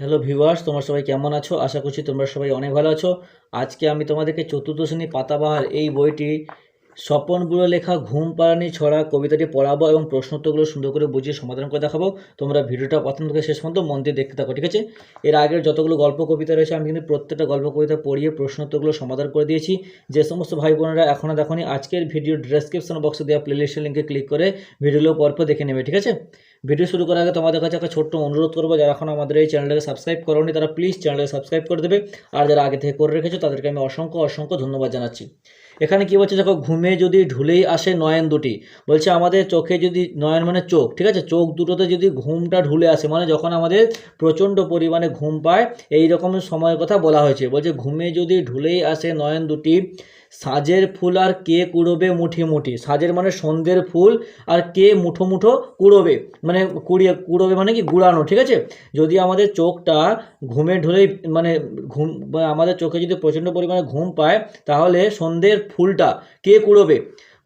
Hello viewers তোমরা সবাই কেমন আছো? আশা করছি তোমরা সবাই অনেক ভালো আছো। আজকে আমি তোমাদেরকে চতুর্থ শ্রেণি পাতাবাহার এই বইটি স্বপন বুড়ো লেখা ঘুম পাড়ানি ছড়া কবিতাটি পড়াবো এবং প্রশ্নোত্তরগুলো সুন্দর করে বুঝিয়ে সমাধান করে দেখাবো। তোমরা ভিডিওটা প্রথম থেকে শেষ পর্যন্ত মন দিয়ে দেখতে থাকো, ঠিক আছে? এর আগের যতগুলো গল্প কবিতা রয়েছে, আমি কিন্তু প্রত্যেকটা গল্প কবিতা পড়িয়ে প্রশ্নোত্তরগুলো সমাধান করে দিয়েছি। যে সমস্ত ভাই বোনেরা এখনও দেখোনি, আজকের ভিডিও ডেসক্রিপশন বক্সে দেওয়া প্লেলিস্টের লিঙ্কে ক্লিক করে ভিডিওগুলো পরপর দেখে নেবে, ঠিক আছে? ভিডিও শুরু করার আগে তোমাদের কাছে একটা ছোট্ট অনুরোধ করব, যারা এখন আমাদের এই চ্যানেলটাকে সাবস্ক্রাইব করোনি, তারা প্লিজ চ্যানেলটাকে সাবস্ক্রাইব করে দেবে। আর যারা আগে থেকে করে রেখেছো, তাদেরকে আমি অসংখ্য অসংখ্য ধন্যবাদ জানাচ্ছি। এখানে কি বলছে দেখো, ঘুমে যদি ঢুলেই আসে নয়ন দুটি, বলছে আমাদের চোখে যদি, নয়ন মানে চোখ, ঠিক আছে? চোখ দুটোতে যদি ঘুমটা ঢুলে আসে মানে যখন আমাদের প্রচণ্ড পরিমাণে ঘুম পায় এই রকম সময়ের কথা বলা হয়েছে। বলছে ঘুমে যদি ঢুলেই আসে নয়ন দুটি, সাজের ফুল আর কে কুড়োবে মুঠি মুঠি? সাজের মানে সন্ধ্যের ফুল আর কে মুঠো মুঠো কুড়োবে? মানে কুড়িয়ে, কুড়োবে মানে কি? গুড়ানো, ঠিক আছে? যদি আমাদের চোখটা ঘুমে ঢুলেই মানে ঘুম আমাদের চোখে যদি প্রচণ্ড পরিমাণে ঘুম পায়, তাহলে সন্ধ্যের ফুলটা? কে কুড়োবে?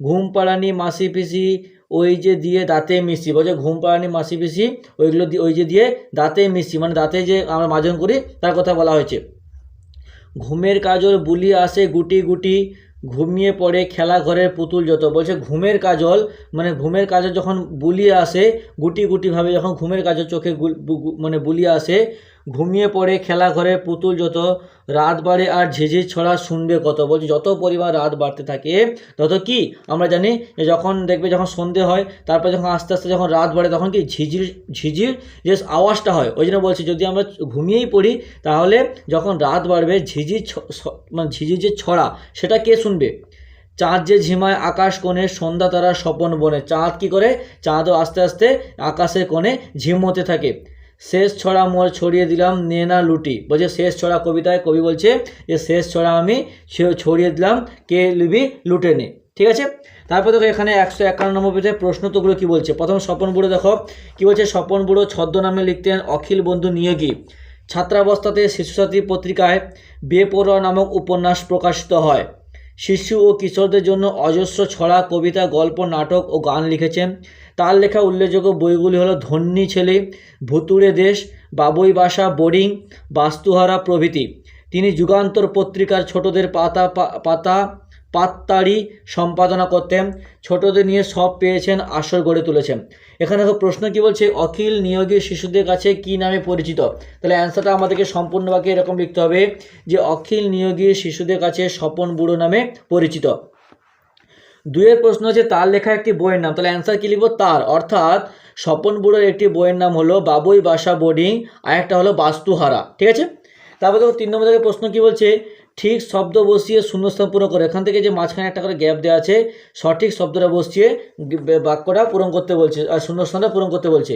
ঘুম পাড়ানি মাসি পিসি ওই যে দিয়ে দাঁতে মিশি বলছে ঘুম পাড়ানি মাসি পিসি ওইগুলো ওই যে দিয়ে দাঁতে মিশি মানে দাঁতে যে আমরা মাজন করি, তার কথা বলা হয়েছে। ঘুমের কাজল বুলিয়ে আসে গুটি গুটি, ঘুমিয়ে পড়ে খেলা ঘরের পুতুল যত। বলছে ঘুমের কাজল মানে ঘুমের কাজল যখন বুলিয়ে আসে, গুটি গুটিভাবে যখন ঘুমের কাজল চোখে মানে বুলিয়ে আসে ঘুমিয়ে পড়ে খেলা ঘরে পুতুল যত রাত বাড়ে আর ঝিঝির ছড়া শুনবে কত। বলছে, যত পরিমাণ রাত বাড়তে থাকে, তত কি? আমরা জানি যে যখন দেখবে যখন সন্ধে হয়, তারপর যখন আস্তে আস্তে যখন রাত বাড়ে, তখন কি ঝিঝির ঝিঝির যে আওয়াজটা হয়, ওই জন্য বলছি, যদি আমরা ঘুমিয়েই পড়ি, তাহলে যখন রাত বাড়বে, ঝিঝির মানে ঝিঝির যে ছড়া, সেটা কে শুনবে? চাঁদ যে ঝিমায় আকাশ কোণে, সন্ধ্যা তারা স্বপন বনে, চাঁদ কি করে? চাঁদও আস্তে আস্তে আকাশের কোণে ঝিমোতে থাকে। শেষ ছড়া মোর ছড়িয়ে দিলাম নে না লুটি। বলছে, শেষ ছড়া কবিতায় কবি বলছে যে শেষ ছড়া আমি ছড়িয়ে দিলাম, কে লিবি লুটে নে। ঠিক আছে? তারপর দেখো এখানে একশো একান্ন নম্বর পেজে প্রশ্ন তোগুলো কী বলছে? প্রথম স্বপন বুড়ো দেখো, কী বলছে? স্বপন বুড়ো ছদ্মনামে লিখতেন, অখিল বন্ধু নিয়োগী ছাত্রাবস্থাতে শিশুসাথী পত্রিকায় বেপরোয়া নামক উপন্যাস প্রকাশিত হয়। শিশু ও কিশোরদের জন্য অজস্র ছড়া, কবিতা, গল্প, নাটক ও গান লিখেছেন। তার লেখা উল্লেখযোগ্য বইগুলি হলো ধন্যী ছেলে ভুতুড়ে দেশ বাবুই বাসা বোরিং বাস্তুহারা প্রভৃতি তিনি যুগান্তর পত্রিকার ছোটদের পাতা পাতা পাত্তাড়ি সম্পাদনা করতেন। ছোটদের নিয়ে সব পেয়েছেন আসর গড়ে তুলেছেন। এখানে দেখো প্রশ্ন কি বলছে? অখিল নিয়োগী শিশুদের কাছে কি নামে পরিচিত? তাহলে অ্যান্সারটা আমাদেরকে সম্পূর্ণ বাক্যে এরকম লিখতে হবে যে, অখিল নিয়োগী শিশুদের কাছে স্বপন বুড়ো নামে পরিচিত। দুয়ের প্রশ্ন হচ্ছে, তার লেখা একটি বইয়ের নাম। তাহলে অ্যান্সার কি লিখব? তার। অর্থাৎ স্বপন বুড়োর একটি বইয়ের নাম হলো বাবুই বাসা বোর্ডিং আর একটা হলো বাস্তুহারা। ঠিক আছে? তারপর দেখো তিন নম্বর প্রশ্ন কি বলছে? ঠিক শব্দ বসিয়ে শূন্যস্থান পূরণ করে। এখান থেকে যে মাঝখানে একটা করে গ্যাপ দেওয়া আছে, সঠিক শব্দটা বসিয়ে বাক্যটা পূরণ করতে বলছে, আর শূন্যস্থানটা পূরণ করতে বলছে।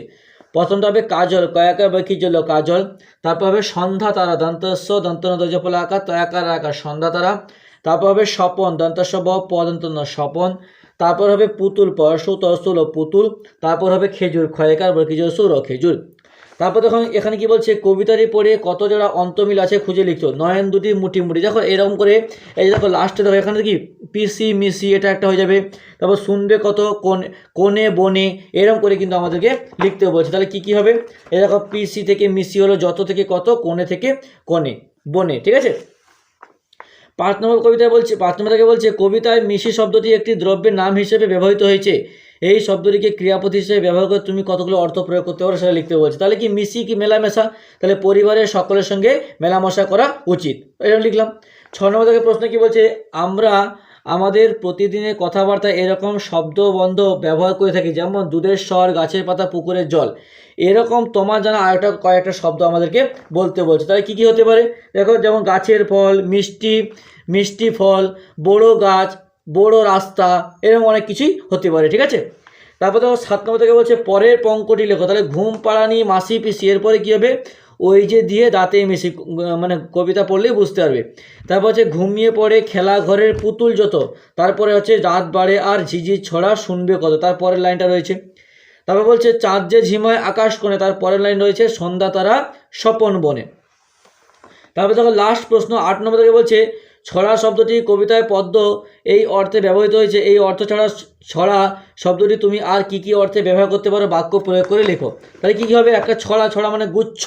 প্রথমটা হবে কাজল কয়াকার বা কি জল, কাজল। তারপর হবে সন্ধ্যা তারা, দন্তস্ব, দন্তন দজফলা আকার, তয়াকার আকার, সন্ধ্যা তারা। তারপর হবে স্বপন, দন্তস্ব পদন্ত স্বপন। তারপর হবে পুতুল, পরশু, তরসুল পুতুল। তারপর হবে খেজুর, ক্ষয়কার বলে খেজুর সুর ও খেজুর। তারপর দেখো এখানে কি বলছে, কবিতাটি পড়ে কত জোড়া অন্তমিল আছে খুঁজে লিখতো নয়ন, দুটি, মুটি মুটি। দেখো, এরকম করে, এই দেখো লাস্টে দেখো, এখানে কি পিসি, মিসি, এটা একটা হয়ে যাবে। তারপর শুনবে কত, কোন, কোনে, বনে, এরকম করে কিন্তু আমাদেরকে লিখতে বলছে। তাহলে কি কি হবে? এই দেখো, পিসি থেকে মিসি হলো যত থেকে কত, কোণে থেকে কোণে, বনে, ঠিক আছে? পাঁচ নম্বর কবিতায় বলছে পাঁচ নম্বর থেকে বলছে, কবিতায় মিশি শব্দটি একটি দ্রব্যের নাম হিসেবে ব্যবহৃত হয়েছে। এই শব্দটিকে ক্রিয়াপদ হিসেবে ব্যবহার করে তুমি কতগুলো অর্থ প্রয়োগ করতে পারো সেটা লিখতে বলছে। তাহলে কি মিশি কি মেলামেশা? তাহলে পরিবারের সকলের সঙ্গে মেলামেশা করা উচিত। এরকম লিখলাম। ছ নম্বর থেকে প্রশ্ন কি বলছে? আমরা আমাদের প্রতিদিনের কথাবার্তা এরকম শব্দবন্ধ ব্যবহার করে থাকি, যেমন দুধের স্বর, গাছের পাতা, পুকুরের জল। এরকম তোমার জানা আরেকটা কয়েকটা শব্দ আমাদেরকে বলতে বলছে। তাহলে কী কী হতে পারে? দেখো, যেমন গাছের ফল, মিষ্টি মিষ্টি ফল, বড় গাছ বড় রাস্তা, এরকম অনেক কিছুই হতে পারে, ঠিক আছে? তারপর দেখো সাত নম্বর থেকে বলছে, পরের পঙ্কটি লেখো। তাহলে ঘুম পাড়ানি, মাসি পিসি, এরপরে কী হবে? ওই যে দিয়ে দাঁতে মিশি মানে কবিতা পড়লেই বুঝতে পারবে। তারপর হচ্ছে, ঘুমিয়ে পড়ে খেলা ঘরের পুতুল যত, তারপরে হচ্ছে রাত বাড়ে আর ঝিঝির ছড়া শুনবে কত। তারপরের লাইনটা রয়েছে। তারপর বলছে, চাঁদ যে ঝিমায় আকাশ কোণে। তার পরের লাইন রয়েছে, সন্ধ্যা তারা স্বপন বনে। তারপর দেখো লাস্ট প্রশ্ন, আট নম্বর থেকে বলছে ছড়া শব্দটি কবিতায় পদ্ম এই অর্থে ব্যবহৃত হয়েছে। এই অর্থ ছাড়া ছড়া শব্দটি তুমি আর কি কি অর্থে ব্যবহার করতে পারো বাক্য প্রয়োগ করে লেখো। তাহলে কী কী হবে? একটা ছড়া ছড়া মানে গুচ্ছ।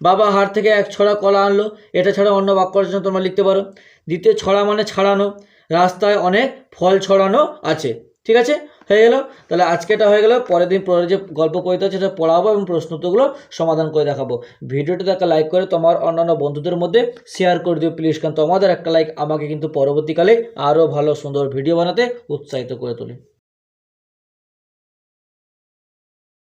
বাবা হাট থেকে এক ছড়া কলা আনলো। এটা ছাড়া অন্য বাক্য রচনা তোমরা লিখতে পারো। দ্বিতীয় ছড়া মানে ছাড়ানো। রাস্তায় অনেক ফল ছড়ানো আছে। ঠিক আছে? হয়ে গেল। তাহলে আজকে এটা হয়ে গেল। পরের দিন পরের যে গল্প কবিতা সেটা পড়াবো এবং প্রশ্ন প্রশ্নোত্তরগুলো সমাধান করে দেখাবো। ভিডিওটি একটা লাইক করে তোমার অন্যান্য বন্ধুদের মধ্যে শেয়ার করে দিও প্লিজ কারণ তোমাদের একটা লাইক আমাকে কিন্তু পরবর্তীকালে আরও ভালো, সুন্দর ভিডিও বানাতে উৎসাহিত করে তোলে।